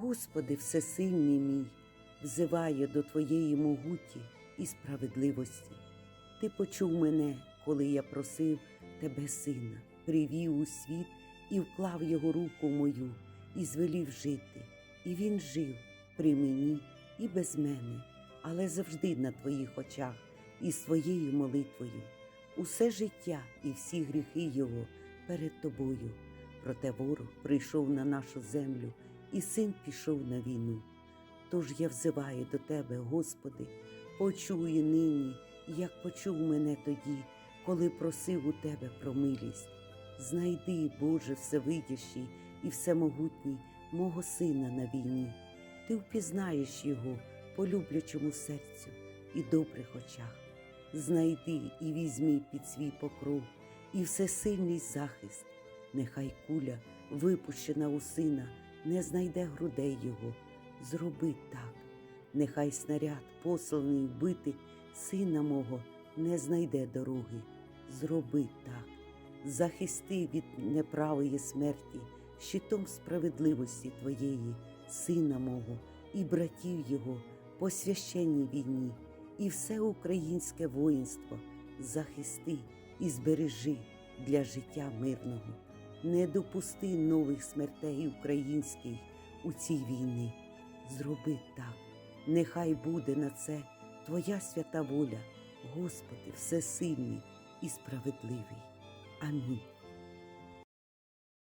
Господи, всесильний мій, взиваю до Твоєї могуті і справедливості. Ти почув мене, коли я просив Тебе, сина, привів у світ і вклав його руку мою, і звелів жити. І він жив при мені і без мене, але завжди на Твоїх очах і з Твоєю молитвою. Усе життя і всі гріхи Його перед Тобою. Проте ворог прийшов на нашу землю, і син пішов на війну. Тож я взиваю до Тебе, Господи, почуй нині, як почув мене тоді, коли просив у Тебе про милість. Знайди, Боже, всевидящий і всемогутній мого сина на війні. Ти впізнаєш його по люблячому серцю і добрих очах. Знайди і візьми під свій покров і всесильний захист. Нехай куля, випущена у сина, не знайде грудей його. Зроби так. Нехай снаряд, посланий вбити сина мого, не знайде дороги. Зроби так. Захисти від неправої смерті, щитом справедливості Твоєї, сина мого і братів його по священній війні, і все українське воїнство захисти і збережи для життя мирного. Не допусти нових смертей українських у цій війні. Зроби так, нехай буде на це Твоя свята воля, Господи, всесильний і справедливий. Амінь.